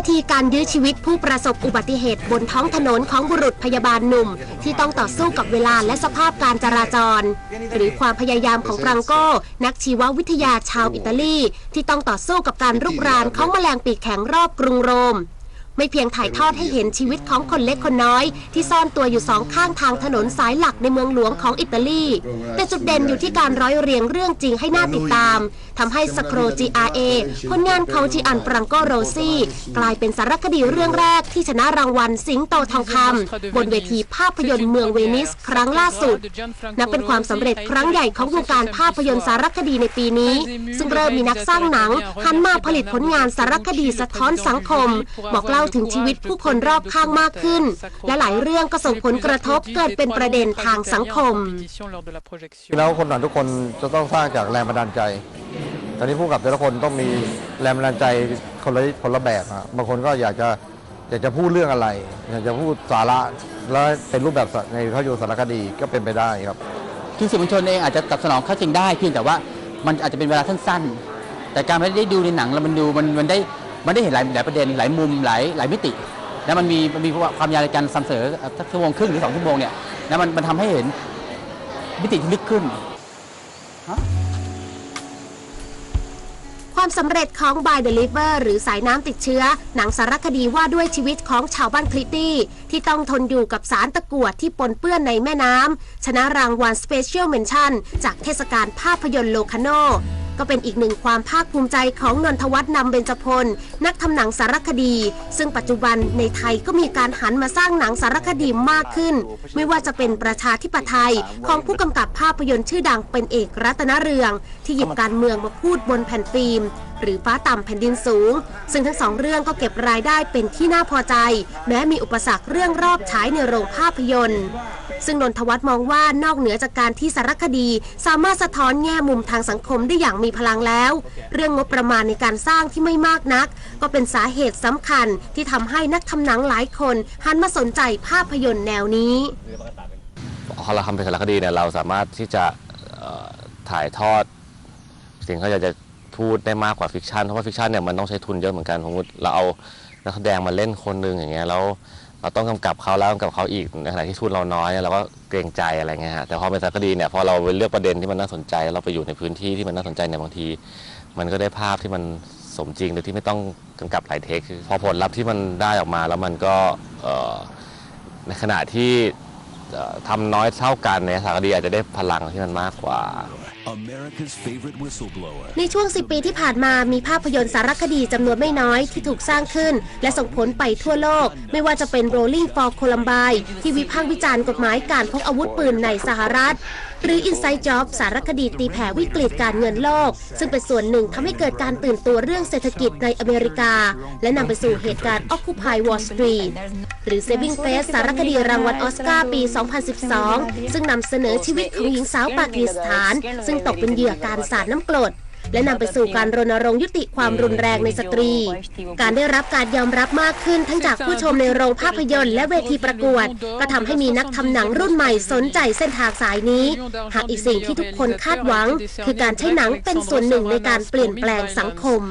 าทีการยื้อชีวิตผู้ประสบอุบัติเหตุบนท้องถนนของบุรุษพยาบาลหนุ่ม ที่ต้องต่อสู้กับเวลาและสภาพการจราจร หรือความพยายามของฟรังโกนักชีววิทยาชาวอิตาลี ที่ต้องต่อสู้กับการรุกรานของแมลงปีกแข็งรอบกรุงโรม ไม่เพียงถ่ายทอดให้เห็นชีวิตของคนเล็กคนน้อย ที่ซ่อนตัวอยู่สองข้างทางถนนสายหลักในเมืองหลวงของอิตาลี แต่จุดเด่นอยู่ที่การร้อยเรียงเรื่องจริงให้น่าติดตามทำให้สโคร GRA ผลงานเขอจีอันฟรังโกโรซี่ กลายเป็นสารคดีเรื่องแรกที่ชนะรางวัลสิงโตทองคำบนเวทีภาพยนตร์เมืองเวนิสครั้งล่าสุด นับเป็นความสำเร็จครั้งใหญ่ของวงการภาพยนตร์สารคดีในปีนี้ ซึ่งเริ่มมีนักสร้างหนังหันมาผลิตผลงานสารคดีสะท้อนสังคม บอกเล่าถึงชีวิตผู้คนรอบข้างมากขึ้น และหลายเรื่องก็ส่งผลกระทบเกิดเป็นประเด็นทางสังคมแล้วคนหนังทุกคนจะต้องสร้างจากแรงบันดาลใจตอนนี้ผู้กำกับแต่ละคนต้องมีแรงบันดาลใจคนละคนละแบบอะบางคนก็อยากจะอยากจะพูดเรื่องอะไร อยากจะพูดสาระแล้วเป็นรูปแบบในภาพยนตร์สารคดีก็เป็นไปได้ครับคือสื่อมวลชนเองอาจจะตอบสนองเข้าจริงได้เพียงแต่ว่ามันอาจจะเป็นเวลาสั้นๆ แต่การไม่ได้ดูในหนังแล้วมันดูมันมันได้ มันได้เห็นหลายหลายประเด็นหลายมุมหลายหลายมิติ แล้วมันมีมันมีความยาวในการนำเสนอสักชั่วโมงครึ่งหรือสองชั่วโมงเนี่ยแล้วมันมันทำให้เห็นมิติที่ลึกขึ้น ความสำเร็จของ By Deliver หรือสายน้ำติดเชื้อ หนังสารคดีว่าด้วยชีวิตของชาวบ้านคลิตตี้ ที่ต้องทนอยู่กับสารตะกั่วที่ปนเปื้อนในแม่น้ำชนะรางวัล Special Mention จากเทศกาลภาพยนตร์โลคาโน ก็เป็นอีกหนึ่งความภาคภูมิใจของนนทวัฒน์นำเบญจพล นักทำหนังสารคดี ซึ่งปัจจุบันในไทยก็มีการหันมาสร้างหนังสารคดีมากขึ้น ไม่ว่าจะเป็นประชาธิปไตยของผู้กำกับภาพยนตร์ชื่อดังเป็นเอกรัตนเรือง ที่หยิบการเมืองมาพูดบนแผ่นฟิล์มหรือฟ้าต่ำแผ่นดินสูง ซึ่งทั้งสองเรื่องก็เก็บรายได้เป็นที่น่าพอใจ แม้มีอุปสรรคเรื่องรอบฉายในโรงภาพยนตร์ ซึ่งนนทวัฒน์มองว่านอกเหนือจากการที่สารคดี สามารถสะท้อนแง่มุมทางสังคมได้อย่างมีพลังแล้ว เรื่องงบประมาณในการสร้างที่ไม่มากนัก ก็เป็นสาเหตุสำคัญที่ทำให้นักทำหนังหลายคนหันมาสนใจภาพยนตร์แนวนี้พอเราทำเป็นสารคดีเนี่ยเราสามารถที่จะเอ่อถ่ายทอด สิ่งที่เราอยากจะพูดได้มากกว่าฟิกชันเพราะว่าฟิกชันเนี่ยมันต้องใช้ทุนเยอะเหมือนกันสมมติเราเอานักแสดงมาเล่นคนหนึ่งอย่างเงี้ยแล้ว เราต้องกำกับเขาแล้วกำกับเขาอีกในขณะที่ทุนเราน้อยเราก็เกรงใจอะไรเงี้ยฮะแต่พอเป็นสารคดีเนี่ยพอเราไปเลือกประเด็นที่มันน่าสนใจแล้วเราไปอยู่ในพื้นที่ที่มันน่าสนใจเนี่ยบางที มันก็ได้ภาพที่มันสมจริงโดยที่ไม่ต้องกำกับหลายเทคคือพอผลลัพธ์ที่มันได้ออกมาแล้วมันก็ในขณะที่ ทำน้อยเท่ากันในยสารคดีอาจจะได้พลังที่มันมากกว่า America's favorite whistleblower. ในช่วง 10 ปีที่ผ่านมามีภาพยนตร์สารคดีจำนวนไม่น้อยที่ถูกสร้างขึ้น และส่งผลไปทั่วโลก ไม่ว่าจะเป็น Rolling for Columbine ที่วิพากษ์วิจารณ์กฎหมายการพกอาวุธปืนในสหรัฐ หรือ Inside Job สารคดีตีแผ่วิกฤตการเงินโลก ซึ่งเป็นส่วนหนึ่งทำให้เกิดการตื่นตัวเรื่องเศรษฐกิจในอเมริกา และนำไปสู่เหตุการณ์ Occupy Wall Street หรือ Saving Face สารคดีรางวัลออสการ์ปี 2012 ซึ่งนำเสนอชีวิตของหญิงสาวปากีสถาน ซึ่งตกเป็นเหยื่อการสาดน้ำกรด และนำไปสู่การรณรงค์ยุติความรุนแรงในสตรี การได้รับการยอมรับมากขึ้นทั้งจากผู้ชมในโรงภาพยนตร์และเวทีประกวด ก็ทำให้มีนักทำหนังรุ่นใหม่สนใจเส้นทางสายนี้ หากอีกสิ่งที่ทุกคนคาดหวัง คือการใช้หนังเป็นส่วนหนึ่งในการเปลี่ยนแปลงสังคม